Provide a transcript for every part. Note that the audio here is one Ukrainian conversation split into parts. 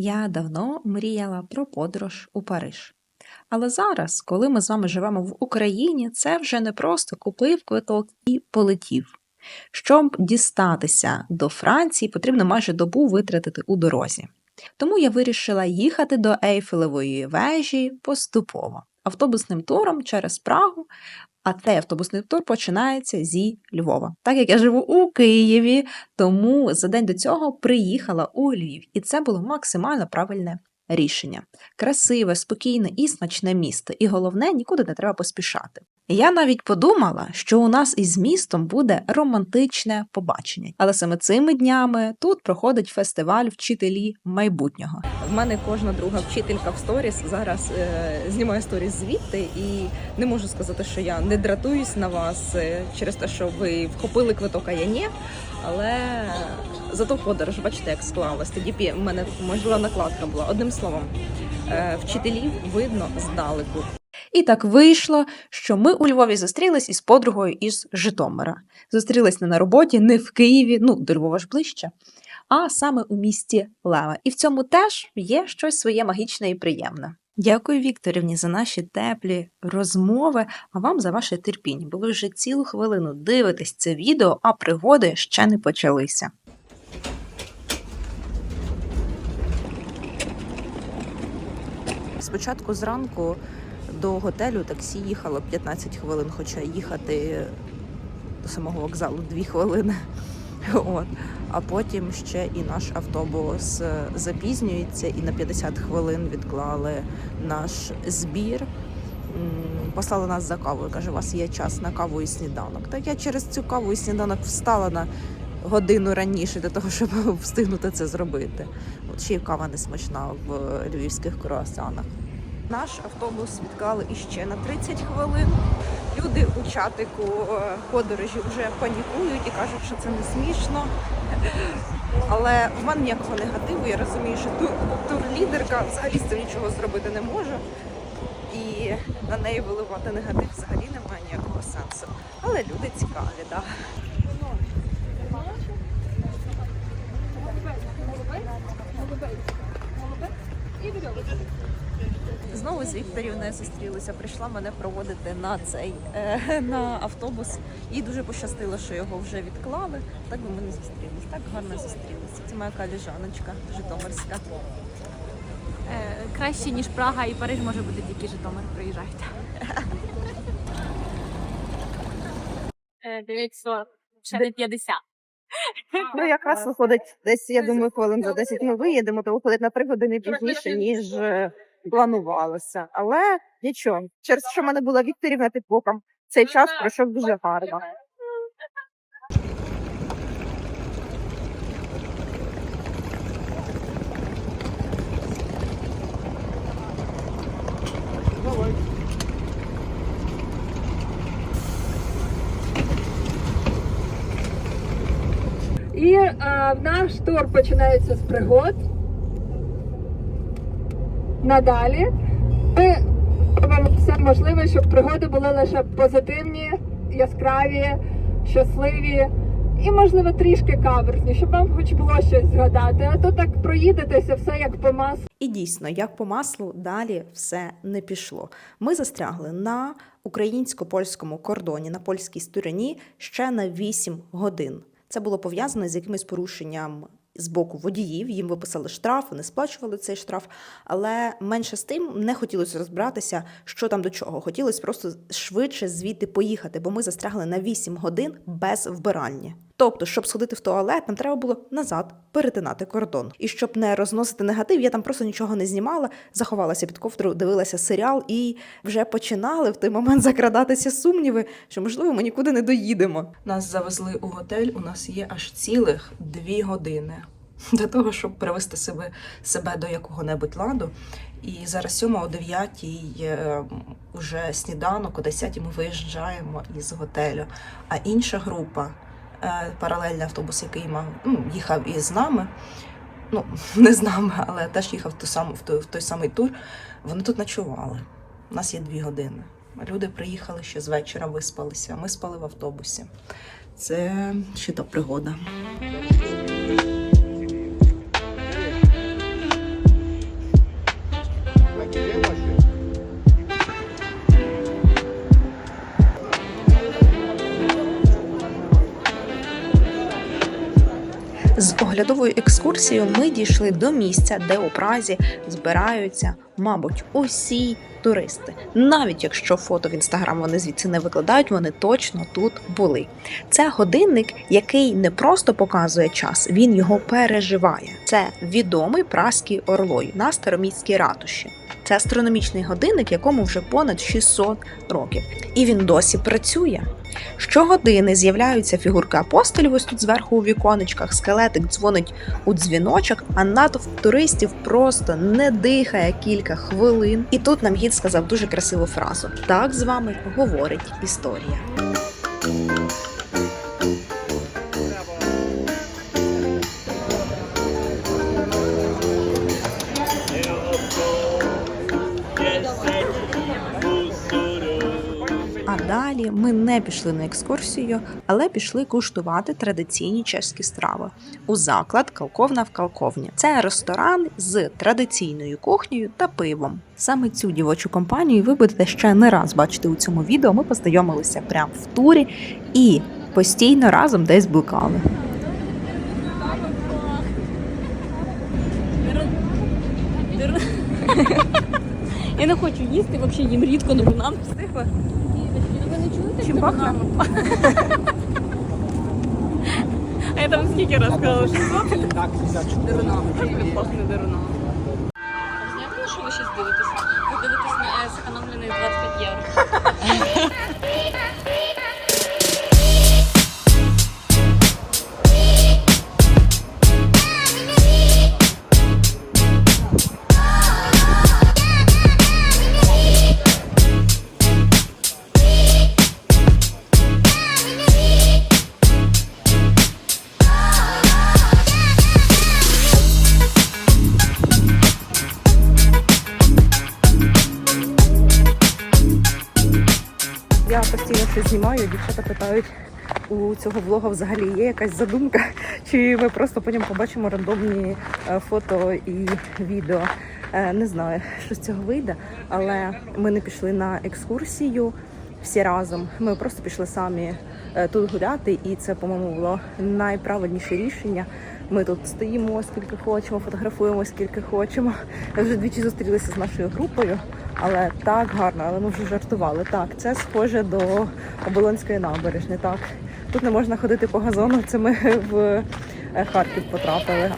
Я давно мріяла про подорож у Париж. Але зараз, коли ми з вами живемо в Україні, це вже не просто купив квиток і полетів. Щоб дістатися до Франції, потрібно майже добу витратити у дорозі. Тому я вирішила їхати до Ейфелевої вежі поступово автобусним туром через Прагу, а цей автобусний тур починається зі Львова. Так як я живу у Києві, тому за день до цього приїхала у Львів, і це було максимально правильне рішення. Красиве, спокійне і смачне місто, і головне, нікуди не треба поспішати. Я навіть подумала, що у нас із містом буде романтичне побачення, але саме цими днями тут проходить фестиваль вчителі майбутнього. В мене кожна друга вчителька в сторіс зараз е, знімає сторіс звідти, і не можу сказати, що я не дратуюсь на вас е, через те, що ви вхопили квиток, а я ні. Але зато подорож, бачите, як склалась. Тоді в мене можливо накладка була. Одним словом, е, вчителів видно здалеку. І так вийшло, що ми у Львові зустрілись із подругою із Житомира. Зустрілись не на роботі, не в Києві, ну до Львова ж ближче, а саме у місті Лева. І в цьому теж є щось своє магічне і приємне. Дякую Вікторівні за наші теплі розмови, а вам за ваше терпіння, бо ви вже цілу хвилину дивитесь це відео, а пригоди ще не почалися. Спочатку зранку до готелю таксі їхало 15 хвилин, хоча їхати до самого вокзалу 2 хвилини. От. А потім ще і наш автобус е, запізнюється, і на 50 хвилин відклали наш збір. Послали нас за кавою. Каже, у вас є час на каву і сніданок. Так я через цю каву і сніданок встала на годину раніше для того, щоб встигнути це зробити. От ще й кава не смачна в е, львівських круасанах. Наш автобус відклали іще на 30 хвилин. Люди у чатику е, подорожі вже панікують і кажуть, що це не смішно. Але в мене ніякого негативу. Я розумію, що тур, турлідерка взагалі з цим нічого зробити не може. І на неї виливати негатив взагалі немає ніякого сенсу. Але люди цікаві, так. Да. Знову з Вікторівною зустрілися, прийшла мене проводити на цей е, на автобус. Їй дуже пощастило, що його вже відклали. Так би ми не зустрілися. Так гарно зустрілися. Це моя каліжаночка Житомирська. Е, краще, ніж Прага і Париж може бути тільки Житомир. Приїжджайте. Е, 940. Ще не 50. Ну, якраз виходить десь, я думаю, хвилин за 10 ми виїдемо, то виходить на 3 години пізніше, ніж планувалося. Але нічого, через що в мене була Вікторівна під боком, цей час пройшов дуже гарно. І е, наш тур починається з пригод. Надалі ми робимо все можливе, щоб пригоди були лише позитивні, яскраві, щасливі і, можливо, трішки каверзні, щоб вам хоч було щось згадати. А то так проїдетеся все як по маслу. І дійсно, як по маслу, далі все не пішло. Ми застрягли на українсько-польському кордоні на польській стороні ще на 8 годин. Це було пов'язано з якимось порушенням з боку водіїв. Їм виписали штраф, вони сплачували цей штраф. Але менше з тим не хотілося розбиратися, що там до чого. Хотілося просто швидше звідти поїхати, бо ми застрягли на 8 годин без вбиральні. Тобто, щоб сходити в туалет, нам треба було назад перетинати кордон. І щоб не розносити негатив, я там просто нічого не знімала, заховалася під ковдру, дивилася серіал і вже починали в той момент закрадатися сумніви, що можливо ми нікуди не доїдемо. Нас завезли у готель. У нас є аж цілих дві години для того, щоб привести себе, себе до якого-небудь ладу. І зараз сьома о 9 вже сніданок, о 10 ми виїжджаємо із готелю. А інша група, е, паралельний автобус, який мав, ну, їхав із нами, ну, не з нами, але теж їхав в, ту саму, в, той, в той самий тур, вони тут ночували. У нас є дві години. Люди приїхали ще з вечора, виспалися. Ми спали в автобусі. Це ще та пригода. esto. Оглядовою екскурсією ми дійшли до місця, де у Празі збираються, мабуть, усі туристи. Навіть якщо фото в інстаграм вони звідси не викладають, вони точно тут були. Це годинник, який не просто показує час, він його переживає. Це відомий праський орлой на староміській ратуші. Це астрономічний годинник, якому вже понад 600 років, і він досі працює. Щогодини з'являються фігурки апостолів ось тут зверху у віконечках, скелетик дзвонить у дзвіночок, а натовп туристів просто не дихає кілька хвилин. І тут нам гід сказав дуже красиву фразу: так з вами говорить історія. А далі ми не пішли на екскурсію, але пішли куштувати традиційні чеські страви у заклад Калковна в Калковні. Це ресторан з традиційною кухнею та пивом. Саме цю дівочу компанію ви будете ще не раз бачити у цьому відео. Ми познайомилися прямо в турі і постійно разом десь блукали. Я не хочу їсти, взагалі їм рідко, але нам встигла. Ви не чуєте? Чим пахне? А я там скільки раз сказала, що Так, Деруна. Пахне деруна. Знаєте, що ви зараз дивитесь? Ви дивитесь на е, зекономлений 25 євро. Щось знімаю, дівчата питають. У цього влога взагалі є якась задумка, чи ми просто потім побачимо рандомні е, фото і відео. Е, Не знаю, що з цього вийде, але ми не пішли на екскурсію всі разом. Ми просто пішли самі е, тут гуляти, і це, по-моєму, було найправильніше рішення. Ми тут стоїмо скільки хочемо, фотографуємо скільки хочемо. Вже двічі зустрілися з нашою групою, але так гарно, але ми вже жартували. Так, це схоже до Оболонської набережни. Так, тут не можна ходити по газону. Це ми в е, Харків потрапили.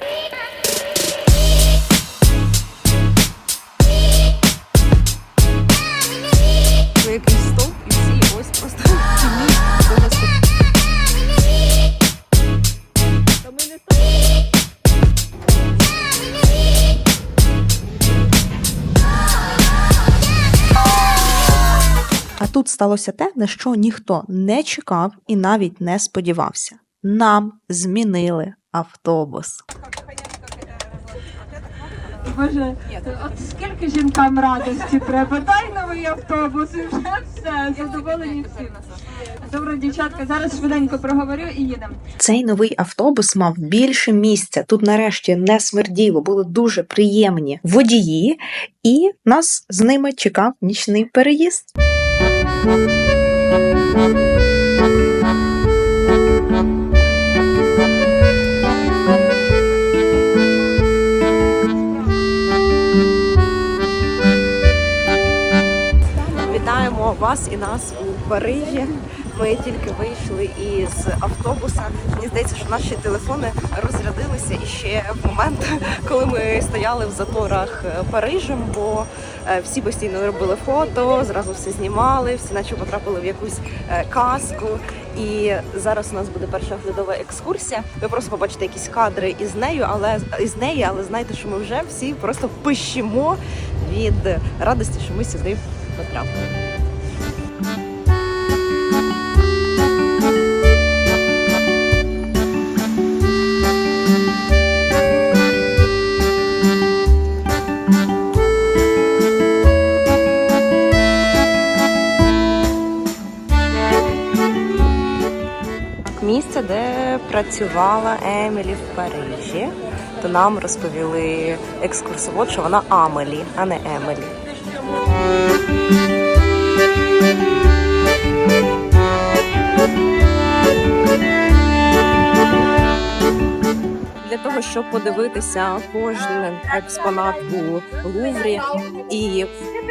Тут сталося те, на що ніхто не чекав і навіть не сподівався. Нам змінили автобус. Боже, от скільки жінкам радості треба. Дай новий автобус і вже все, задоволені всі. Добре, дівчатка, зараз швиденько проговорю і їдемо. Цей новий автобус мав більше місця. Тут нарешті не смерділо, були дуже приємні водії, і нас з ними чекав нічний переїзд. Вітаємо вас і нас у Парижі. Ми тільки вийшли із автобуса. Мені здається, що наші телефони розрядилися і ще в момент, коли ми стояли в заторах е, Парижем, бо е, всі постійно робили фото, зразу все знімали, всі наче потрапили в якусь е, казку. І зараз у нас буде перша оглядова екскурсія. Ви просто побачите якісь кадри із нею, але із неї, але знайте, що ми вже всі просто пищимо від радості, що ми сюди потрапили. Працювала Емілі в Парижі, то нам розповіли екскурсовод, що вона Амелі, а не Емелі. Того, щоб подивитися кожен експонат у Луврі і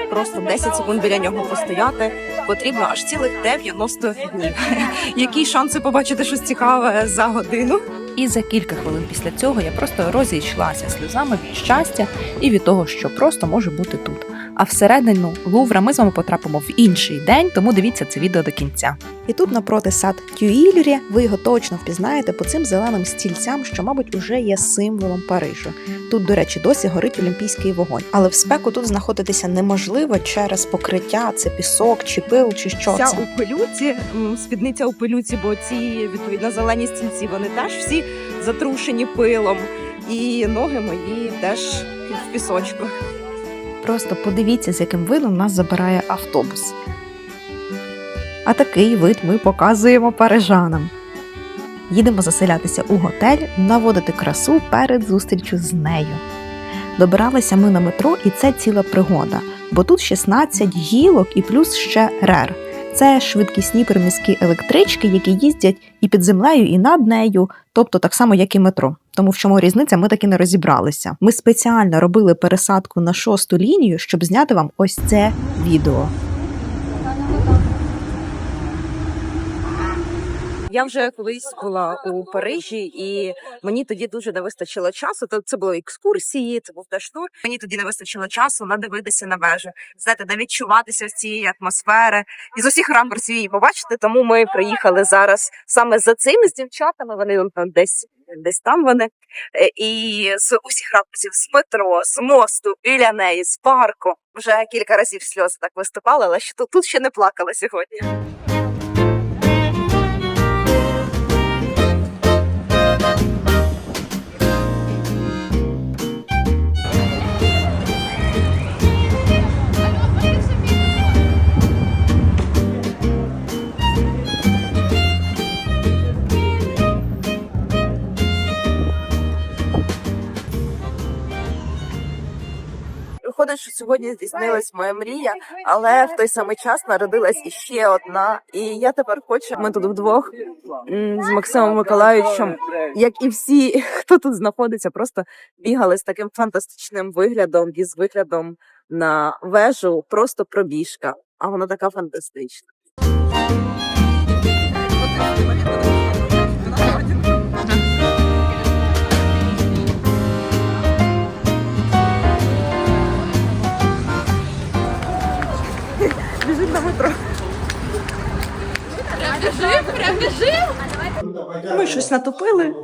просто 10 секунд біля нього постояти, потрібно аж цілих 90 днів. Які шанси побачити щось цікаве за годину? І за кілька хвилин після цього я просто розійшлася сльозами від щастя і від того, що просто може бути тут. А всередину Лувра ми з вами потрапимо в інший день, тому дивіться це відео до кінця. І тут напроти сад Тюїльрі, ви його точно впізнаєте по цим зеленим стільцям, що, мабуть, уже є символом Парижу. Тут, до речі, досі горить олімпійський вогонь. Але в спеку тут знаходитися неможливо через покриття, це пісок, чи пил, чи що Вся це. у пилюці, спідниця у пилюці, бо ці відповідно зелені стільці вони теж всі затрушені пилом. І ноги мої теж в пісочку. Просто подивіться, з яким видом нас забирає автобус. А такий вид ми показуємо парижанам. Їдемо заселятися у готель, наводити красу перед зустрічю з нею. Добиралися ми на метро, і це ціла пригода, бо тут 16 гілок і плюс ще рер. Це швидкісні приміські електрички, які їздять і під землею, і над нею, тобто так само, як і метро. Тому в чому різниця, ми таки не розібралися. Ми спеціально робили пересадку на шосту лінію, щоб зняти вам ось це відео. Я вже колись була у Парижі, і мені тоді дуже не вистачило часу. То це були екскурсії, це був теж тур. Мені тоді не вистачило часу надивитися на вежу, знаєте, не відчуватися з цієї атмосфери і з усіх ракурсів її побачити. Тому ми приїхали зараз саме за цим з дівчатами. Вони там десь. Десь там вони Е, і з усіх ракурсів з метро, з мосту, біля неї, з парку. Вже кілька разів сльози так виступали, але ще тут ще не плакала сьогодні. Виходить, що сьогодні здійснилась моя мрія, але в той самий час народилась іще одна. І я тепер хочу. Ми тут вдвох з Максимом Миколаївичем, як і всі, хто тут знаходиться, просто бігали з таким фантастичним виглядом і з виглядом на вежу, просто пробіжка. А вона така фантастична. щось натопили,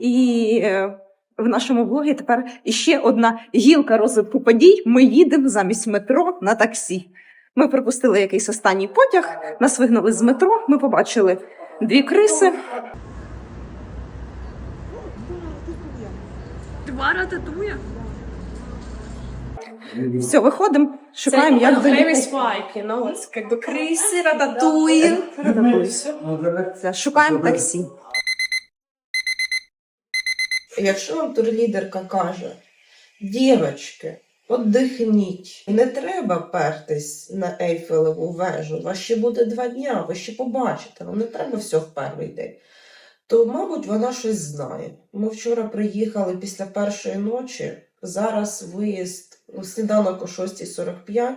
і е, в нашому влогі тепер іще одна гілка розвитку подій. Ми їдемо замість метро на таксі. Ми пропустили якийсь останній потяг, нас вигнали з метро. Ми побачили дві криси. Два рататуя. Все, виходимо, шукаємо, як доїхати. спайк, you know, it's как бы крысы, рататуи. Все, Шукаємо таксі. Якщо вам турлідерка каже, дівчатки, отдихніть, не треба пертись на Ейфелеву вежу, у вас ще буде два дня, ви ще побачите, вам не треба все в перший день. То, мабуть, вона щось знає. Ми вчора приїхали після першої ночі, зараз виїзд, ну, сніданок о 6.45.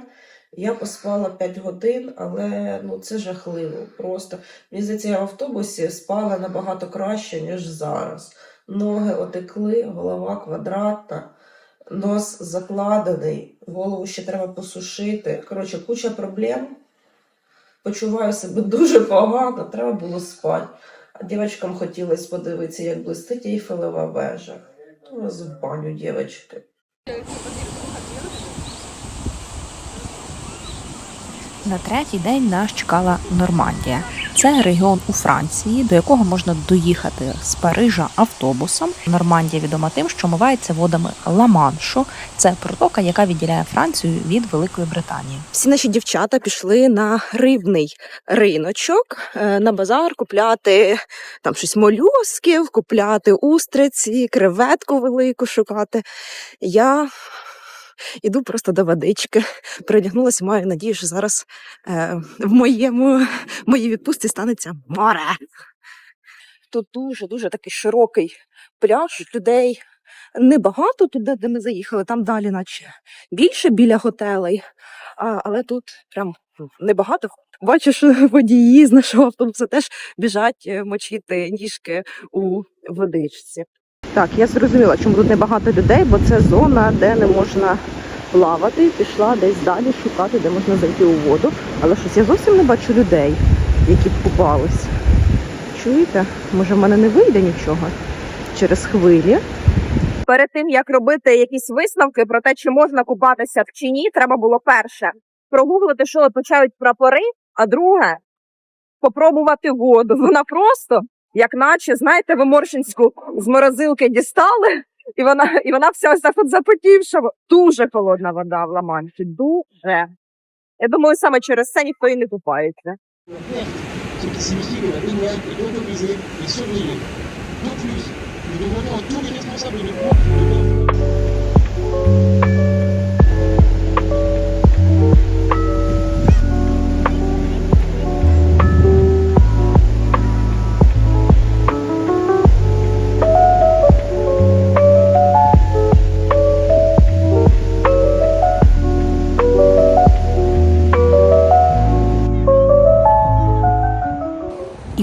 Я поспала 5 годин, але ну, це жахливо. Просто мені здається, я в автобусі спала набагато краще, ніж зараз. Ноги отекли, голова квадратна, нос закладений, голову ще треба посушити. Коротше, куча проблем. Почуваю себе дуже погано, треба було спати. А дівчатам хотілося подивитися, як блистить Ейфелева вежа. Ну, в баню, дівчатки. На третій день нас чекала Нормандія. Це регіон у Франції, до якого можна доїхати з Парижа автобусом. Нормандія відома тим, що мивається водами Ла-Маншу. Це протока, яка відділяє Францію від Великої Британії. Всі наші дівчата пішли на рибний риночок, е, на базар купляти там щось молюсків, купляти устриці, креветку велику шукати. Я іду просто до водички. Передягнулася, маю надію, що зараз е, в моєму моїй відпустці станеться море. Тут дуже дуже такий широкий пляж, людей небагато туди, де ми заїхали, там далі, наче більше біля готелей. А, але тут прям небагато. Бачу, що водії з нашого автобуса теж біжать е, мочити ніжки у водичці. Так, я зрозуміла, чому тут небагато людей, бо це зона, де не можна плавати. Пішла десь далі шукати, де можна зайти у воду. Але щось я зовсім не бачу людей, які б купались. Чуєте? Може, в мене не вийде нічого через хвилі. Перед тим як робити якісь висновки про те, чи можна купатися чи ні, треба було перше прогуглити, що оточають прапори, а друге попробувати воду. Вона просто, як наче, знаєте, ви Моршинську з морозилки дістали, і вона, і вона вся ось так от запотівша. Дуже холодна вода в Ла-Манші. Дуже. Я думаю, саме через це ніхто і не купається.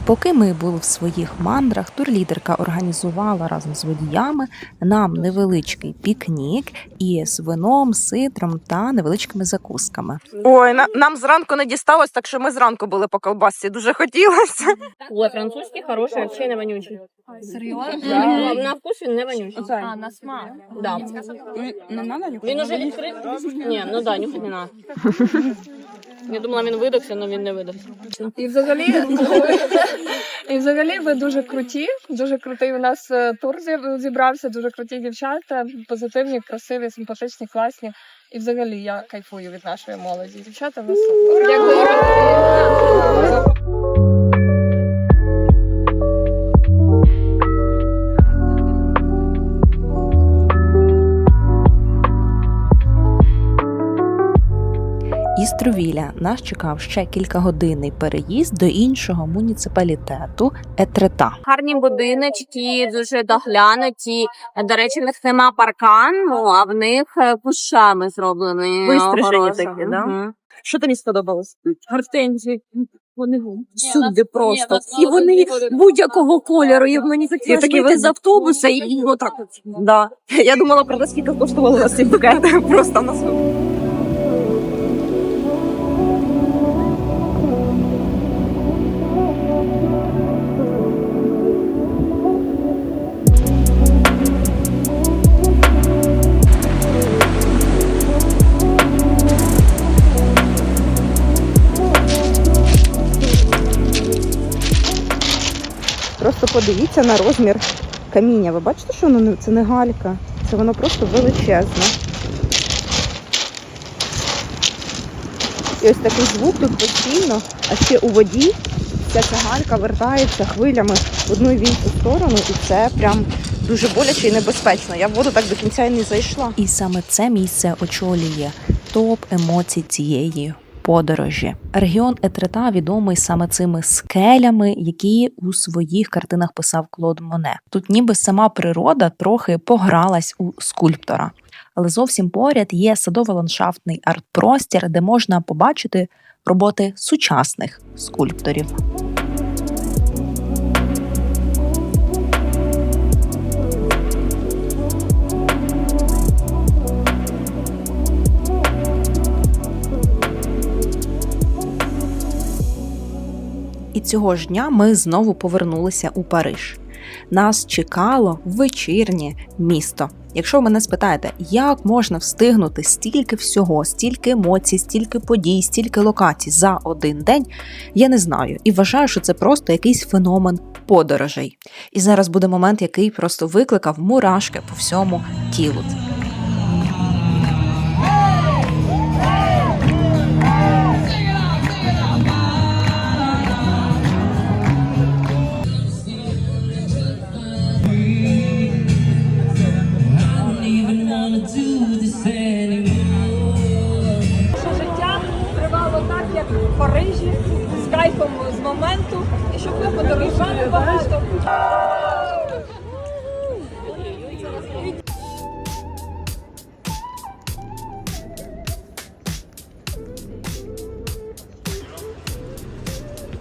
Поки ми були в своїх мандрах, турлідерка організувала разом з водіями нам невеличкий пікнік із вином, ситром та невеличкими закусками. Ой, на, нам зранку не дісталось, так що ми зранку були по колбасці. Дуже хотілося. Ой, французький хороший, вообще не вонючий. Серйозно? Да. На вкус він не вонючий. А, на смак. Да. Не надо Він уже відкрив. Ні, ну да, нюхати не надо. Я думала, він видохся, але він не видохся. І взагалі, і взагалі ви дуже круті, дуже крутий у нас е, тур зіб- зібрався, дуже круті дівчата, позитивні, красиві, симпатичні, класні. І взагалі я кайфую від нашої молоді. Дівчата, ви супер. Дякую. Із нас чекав ще кількагодинний переїзд до іншого муніципалітету Етрета. Гарні будиночки, дуже доглянуті. До речі, в них нема паркану, а в них е, кущами зроблені. Вистрижені такі, да? Мгм. Що тобі сподобалось? Гортензії. Вони Всюди просто. І вони будь-якого кольору. І мені хотілося такі з автобуса і отак. Да. Я думала про те, скільки коштували нас ці букети. Просто на подивіться на розмір каміння. Ви бачите, що воно це не галька, це воно просто величезне. І ось такий звук тут постійно, а ще у воді вся ця галька вертається хвилями в одну і в іншу сторону, і це прям дуже боляче і небезпечно. Я в воду так до кінця і не зайшла. І саме це місце очолює топ емоцій цієї подорожі. Регіон Етрета відомий саме цими скелями, які у своїх картинах писав Клод Моне. Тут ніби сама природа трохи погралась у скульптора. Але зовсім поряд є садово-ландшафтний арт-простір, де можна побачити роботи сучасних скульпторів. І цього ж дня ми знову повернулися у Париж. Нас чекало вечірнє місто. Якщо ви мене спитаєте, як можна встигнути стільки всього, стільки емоцій, стільки подій, стільки локацій за один день, я не знаю і вважаю, що це просто якийсь феномен подорожей. І зараз буде момент, який просто викликав мурашки по всьому тілу. лайком з моменту і щоб ви подорожали багато.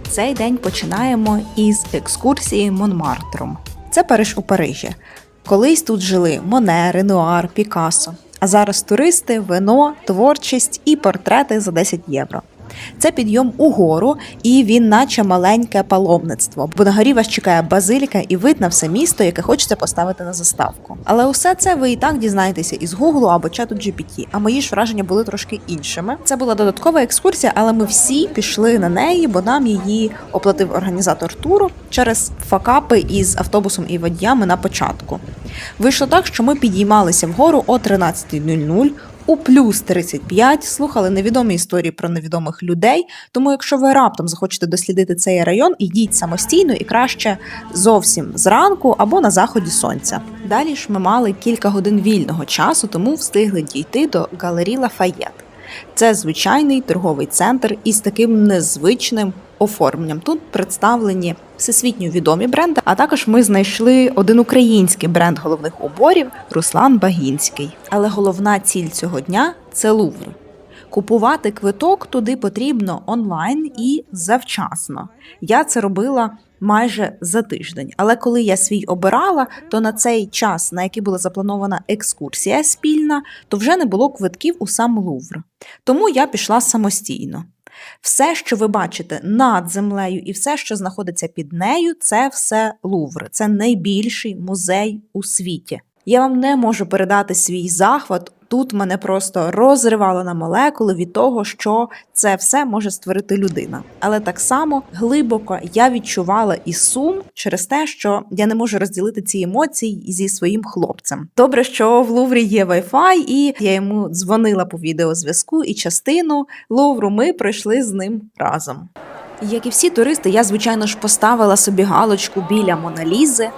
Цей день починаємо із екскурсії Монмартром. Це Париж у Парижі. Колись тут жили Моне, Ренуар, пікасо. А зараз туристи, вино, творчість і портрети за 10 євро. Це підйом угору, і він, наче маленьке паломництво, бо на горі вас чекає базиліка і вид на все місто, яке хочеться поставити на заставку. Але усе це ви і так дізнаєтеся із Гуглу або чату GPT, а мої ж враження були трошки іншими. Це була додаткова екскурсія, але ми всі пішли на неї, бо нам її оплатив організатор туру через факапи із автобусом і водіями на початку. Вийшло так, що ми підіймалися вгору о 13.00, у плюс 35 слухали невідомі історії про невідомих людей. Тому, якщо ви раптом захочете дослідити цей район, йдіть самостійно і краще зовсім зранку або на заході сонця. Далі ж ми мали кілька годин вільного часу, тому встигли дійти до галері Лафаєт. Це звичайний торговий центр із таким незвичним оформленням. Тут представлені всесвітньо відомі бренди, а також ми знайшли один український бренд головних уборів Руслан Багінський. Але головна ціль цього дня це Лувр. Купувати квиток туди потрібно онлайн і завчасно. Я це робила майже за тиждень. Але коли я свій обирала, то на цей час, на який була запланована екскурсія спільна, то вже не було квитків у сам Лувр. Тому я пішла самостійно. Все, що ви бачите над землею, і все, що знаходиться під нею, це все Лувр. Це найбільший музей у світі. Я вам не можу передати свій захват. Тут мене просто розривало на молекули від того, що це все може створити людина. Але так само глибоко я відчувала і сум через те, що я не можу розділити ці емоції зі своїм хлопцем. Добре, що в Луврі є Wi-Fi, і я йому дзвонила по відеозв'язку, і частину Лувру ми пройшли з ним разом. Як і всі туристи, я звичайно ж поставила собі галочку біля Моналізи,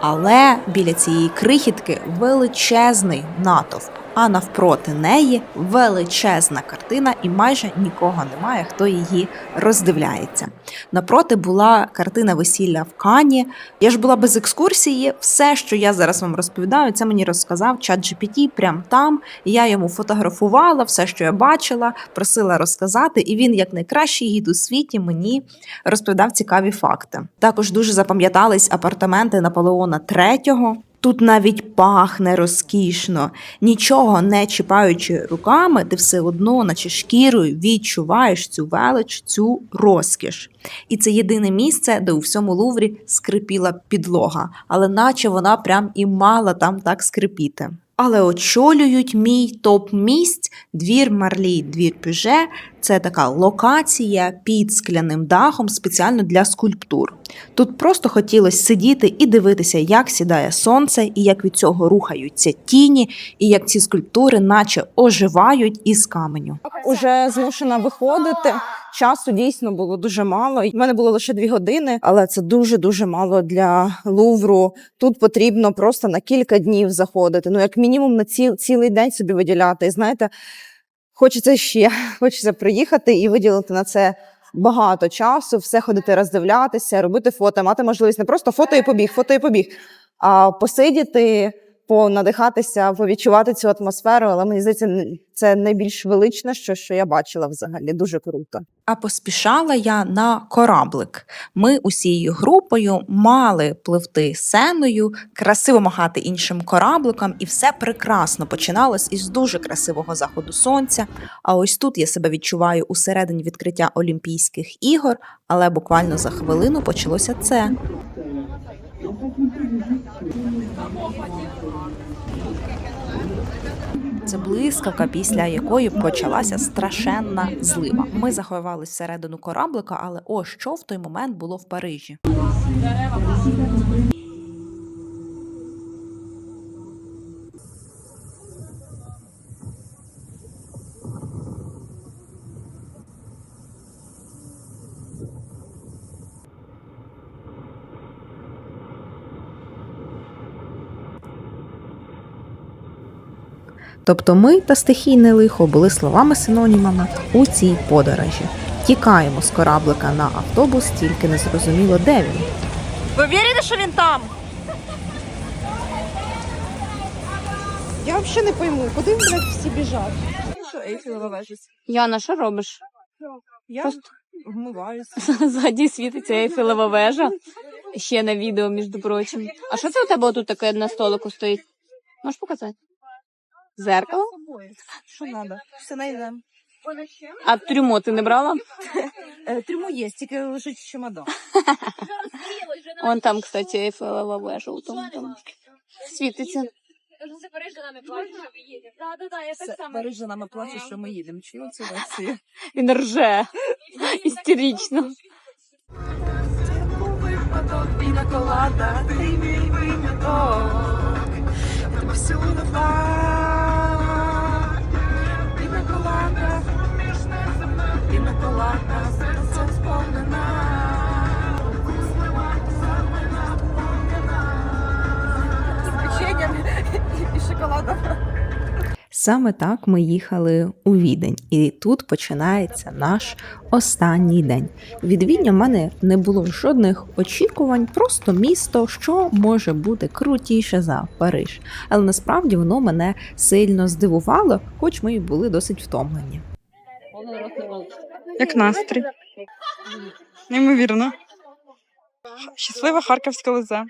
але біля цієї крихітки величезний натовп. А навпроти неї величезна картина, і майже нікого немає, хто її роздивляється. Напроти була картина весілля в Кані. Я ж була без екскурсії. Все, що я зараз вам розповідаю, це мені розказав чат GPT прямо там. Я йому фотографувала все, що я бачила, просила розказати, і він, як найкращий гід у світі, мені розповідав цікаві факти. Також дуже запам'ятались апартаменти Наполеона III. Тут навіть пахне розкішно, нічого не чіпаючи руками, ти все одно, наче шкірою, відчуваєш цю велич, цю розкіш. І це єдине місце, де у всьому Луврі скрипіла підлога, але наче вона прям і мала там так скрипіти. Але очолюють мій топ місць двір Марлі, двір Пюже. Це така локація під скляним дахом спеціально для скульптур. Тут просто хотілося сидіти і дивитися, як сідає сонце, і як від цього рухаються тіні, і як ці скульптури, наче оживають із каменю. Уже змушена виходити. Часу дійсно було дуже мало. У мене було лише дві години, але це дуже дуже мало для Лувру. Тут потрібно просто на кілька днів заходити. Ну як мінімум на ціл, цілий день собі виділяти. І знаєте, хочеться ще, хочеться приїхати і виділити на це. Багато часу, все ходити, роздивлятися, робити фото, мати можливість не просто фото і побіг, фото і побіг, а посидіти, понадихатися, повідчувати цю атмосферу. Але мені здається, це найбільш величне, що, що я бачила взагалі. Дуже круто. А поспішала я на кораблик. Ми усією групою мали пливти сеною, красиво махати іншим корабликом, і все прекрасно починалось із дуже красивого заходу сонця. А ось тут я себе відчуваю усередині відкриття Олімпійських ігор, але буквально за хвилину почалося це. Це блискавка, після якої почалася страшенна злива. Ми заховалися всередину кораблика, але ось що в той момент було в Парижі. Тобто ми та стихійне лихо були словами-синонімами у цій подорожі. Тікаємо з кораблика на автобус, тільки не зрозуміло, де він. Ви вірите, що він там? Я взагалі не пойму, куди блядь, всі біжать. Яна, що робиш? Я, Просто- Вмиваюся. Ззаді світиться Ейфелева вежа. Ще на відео, між прочим. А що це у тебе тут таке на столику стоїть? Можеш показати? Зеркало? Що треба? Все знайдемо. А трюмо ти не брала? Трюмо є, тільки лежить чемодан. Вон там, кстати, Ейфелева вежа у тому там. Світиться. Париж за нами плаче, що ми їдемо. Чули цю версію? Він рже. Істерично. І шоколадом. Саме так ми їхали у Відень, і тут починається наш останній день. Від Відня в мене не було жодних очікувань, просто місто, що може бути крутіше за Париж. Але насправді воно мене сильно здивувало, хоч ми й були досить втомлені. Як настрій? Неймовірно. Щаслива Харківська лоза.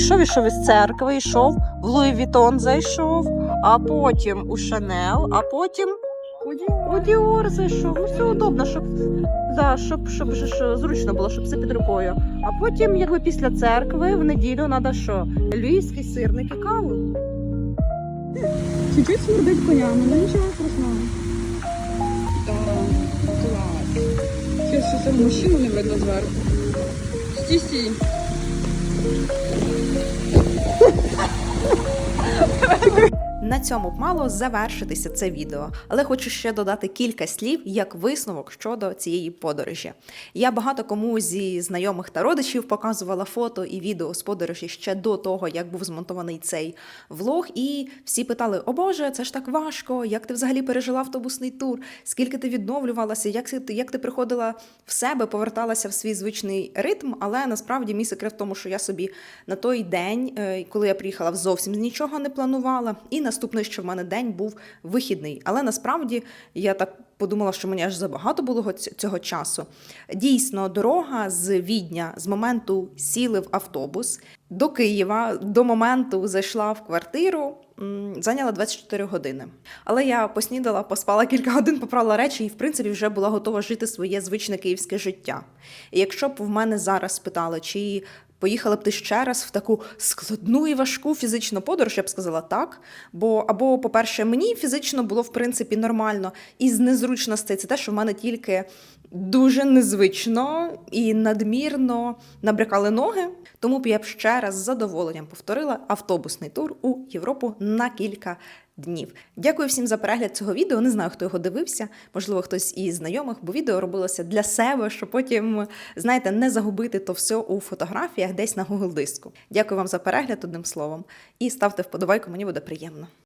Отак собі йшов, йшов із церкви, йшов, в Луї Вітон зайшов, а потім у Шанел, а потім у Діор зайшов. Ну, все удобно, щоб, да, щоб, щоб, ж зручно було, щоб все під рукою. А потім, якби після церкви, в неділю треба що? Львівський сирник і каву. Чуть-чуть смердить конями, але нічого страшного. Клас. Ще що мужчину не видно зверху. Стій, стій. Siguro. На цьому б мало завершитися це відео, але хочу ще додати кілька слів як висновок щодо цієї подорожі. Я багато кому зі знайомих та родичів показувала фото і відео з подорожі ще до того, як був змонтований цей влог. І всі питали: О Боже, це ж так важко! Як ти взагалі пережила автобусний тур? Скільки ти відновлювалася? Як ти, як ти приходила в себе, поверталася в свій звичний ритм? Але насправді мій секрет в тому, що я собі на той день, е, коли я приїхала, зовсім нічого не планувала. І наступний, що в мене день був вихідний. Але насправді я так подумала, що мені аж забагато було цього часу. Дійсно, дорога з Відня з моменту сіли в автобус до Києва, до моменту зайшла в квартиру. Зайняла 24 години. Але я поснідала, поспала кілька годин, попрала речі і, в принципі, вже була готова жити своє звичне київське життя. І якщо б в мене зараз спитали, чи Поїхала б ти ще раз в таку складну і важку фізичну подорож, я б сказала так. Бо, або, по-перше, мені фізично було в принципі нормально, і з незручностей це те, що в мене тільки дуже незвично і надмірно набрякали ноги. Тому б я б ще раз з задоволенням повторила автобусний тур у Європу на кілька днів. Дякую всім за перегляд цього відео. Не знаю, хто його дивився, можливо, хтось із знайомих, бо відео робилося для себе, щоб потім, знаєте, не загубити то все у фотографіях десь на Google диску. Дякую вам за перегляд одним словом. І ставте вподобайку, мені буде приємно.